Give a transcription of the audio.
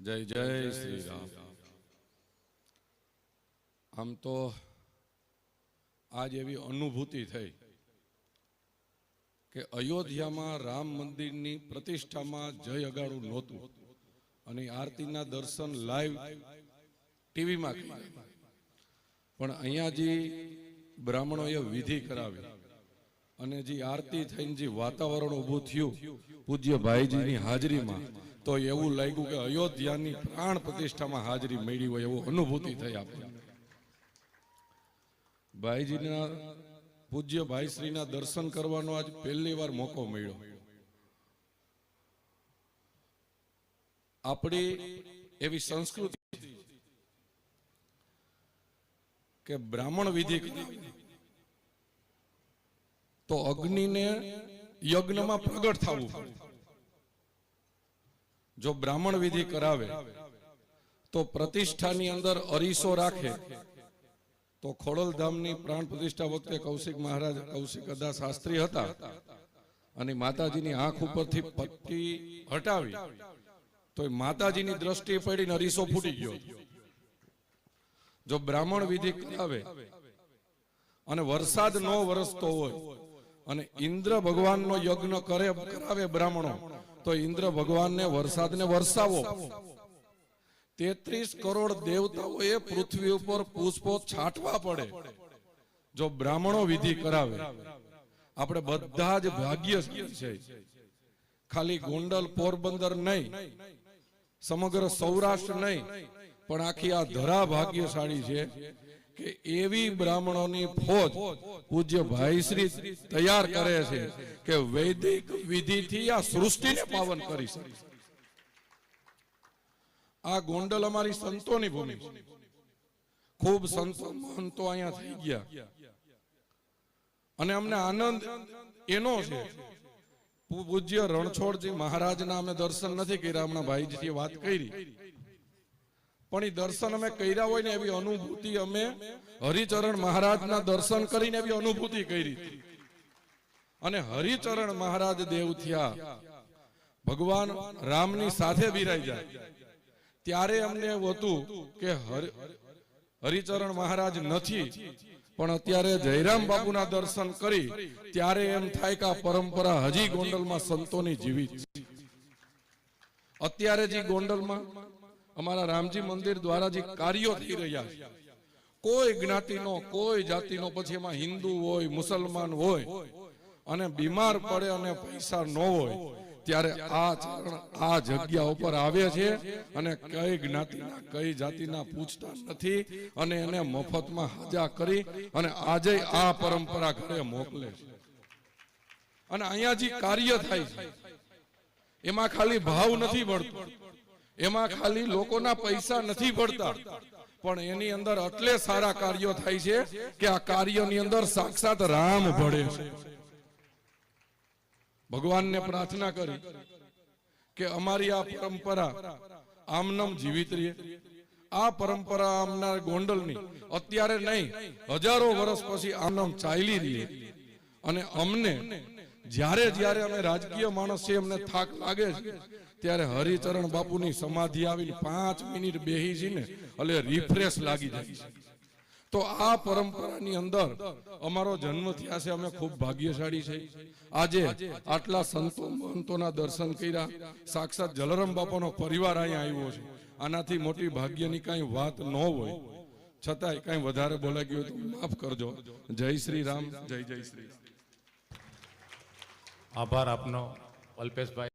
જય જય શ્રી રામ આમ તો આજ એવી અનુભૂતિ થઈ કે અયોધ્યામાં રામ મંદિરની પ્રતિષ્ઠામાં જય અગાડું નહોતું અને આરતીના દર્શન લાઈવ ટીવીમાં પણ અહીંયા જે બ્રાહ્મણોએ વિધિ કરાવી. અને જે આરતી થઈને જે વાતાવરણ ઊભું થયું, પૂજ્ય ભાઈજીની હાજરીમાં, તો એવું લાગ્યું કે અયોધ્યાની પ્રાણ પ્રતિષ્ઠામાં હાજરી મળી હોય એવો અનુભૂતિ થઈ આપણને. ભાઈજીના, પૂજ્ય ભાઈશ્રીના દર્શન કરવાનો આજ પહેલી વાર મોકો મળ્યો. આપણી એવી સંસ્કૃતિ કે બ્રાહ્મણ વિધિ તો અગ્નિને યજ્ઞમાં પ્રગટ થવું. જો બ્રાહ્મણ વિધિ કરાવે, તો પ્રતિષ્ઠાની અંદર અરીસો રાખે. તો ખોડલધામની પ્રાણ પ્રતિષ્ઠા વખતે કૌશિક મહારાજ, કૌશિક અદા શાસ્ત્રી હતા અને માતાજીની આંખ ઉપરથી પટ્ટી હટાવી, તો માતાજીની દ્રષ્ટિ પડીને અરીસો ફૂટી ગયો. જો બ્રાહ્મણ વિધિ કરાવે અને વરસાદ ન વરસતો હોય અને ઇન્દ્ર ભગવાનનો યજ્ઞ કરે, કરાવે બ્રાહ્મણો, તો ઇન્દ્ર ભગવાનને વરસાદને વરસાવો. તેત્રીસ કરોડ દેવતાઓએ પૃથ્વી ઉપર પુષ્પો છાંટવા પડે. જો બ્રાહ્મણો વિધિ કરાવે, આપણે બધા જ ભાગ્ય છે. ખાલી ગોંડલ પોરબંદર નહીં, સમગ્ર સૌરાષ્ટ્ર નહીં, પણ આખી આ ધરા ભાગ્યશાળી છે. કે એવી બ્રાહ્મણોની ફોજ પૂજ્ય ભાઈશ્રી તૈયાર કરે છે કે વૈદિક વિધિથી આ સૃષ્ટિને પાવન કરી શકે. આ ગોંડલ અમારી સંતોની ભૂમિ ખૂબ સંતો મહંતો અહીંયા થઈ ગયા. અને અમને આનંદ એનો છે. પૂજ્ય રણછોડજી મહારાજના અમે દર્શન નથી કર્યા, હમણાં ભાઈજીએ વાત કરી. પણ એ દર્શન અમે કર્યા હોય ને એવી અનુભૂતિ અમે હરિચરણ મહારાજના દર્શન કરીને એવી અનુભૂતિ કરી. અને હરિચરણ મહારાજ દેવ થયા. ભગવાન રામની સાથે વિરાઈ જાય. ત્યારે અમને એવું હતું કે હરિચરણ મહારાજ નથી. પણ અત્યારે જયરામ બાપુના દર્શન કરી. ત્યારે એમ થાય કે આ પરંપરા હજી ગોંડલમાં સંતોની જીવિત છે. અત્યારે જે ગોંડલમાં અમારા રામજી મંદિર દ્વારા જે કાર્યો થઈ રહ્યા છે કોઈ જ્ઞાતિનો કોઈ જાતિનો પછી એમાં હિન્દુ હોય મુસલમાન હોય અને બીમાર પડે અને પૈસા ન હોય ત્યારે આ ચરણ આ જગ્યા ઉપર આવે છે અને કઈ જ્ઞાતિના કઈ જાતિના પૂછતા નથી અને એને મફતમાં હાજા કરી અને આજે આ પરંપરા ઘરે મોકલે છે. અને અહીંયા જે કાર્ય થાય છે એમાં ખાલી ભાવ નથી મળતો. એમાં ખાલી લોકોના પૈસા નથી પડતા પણ એની અંદર એટલે સારા કાર્યો થાય છે કે આ કાર્યની અંદર સાક્ષાત રામ ભળે છે. ભગવાનને પ્રાર્થના કરી કે અમારી આ પરંપરા આમનમ જીવિત રહે. આ પરંપરા આમના ગોંડલની અત્યારે નહીં, હજારો વર્ષ પછી આમનમ ચાલી રહી અને અમને જ્યારે જ્યારે અમે રાજકીય માણસ છે અમને થાક લાગે છે, ત્યારે હરિચરણ બાપુની સમાધિ આવીને પાંચ મિનિટ બેહી જઈને એટલે રિફ્રેશ લાગી જાય છે. તો આ પરંપરાની અંદર અમારો જન્મ થયા છે, અમે ખૂબ ભાગ્યશાળી છે. આજે આટલા સંતો મહંતોના દર્શન કર્યા, સાક્ષાત જલરામ બાપાનો પરિવાર અહીંયા આવ્યો છે. આનાથી મોટી ભાગ્યની કાંઈ વાત ન હોય. છતાંય કાંઈ વધારે બોલાઈ ગયું તો માફ કરજો. જય શ્રી રામ, જય જય શ્રી. આભાર આપનો અલ્પેશભાઈ.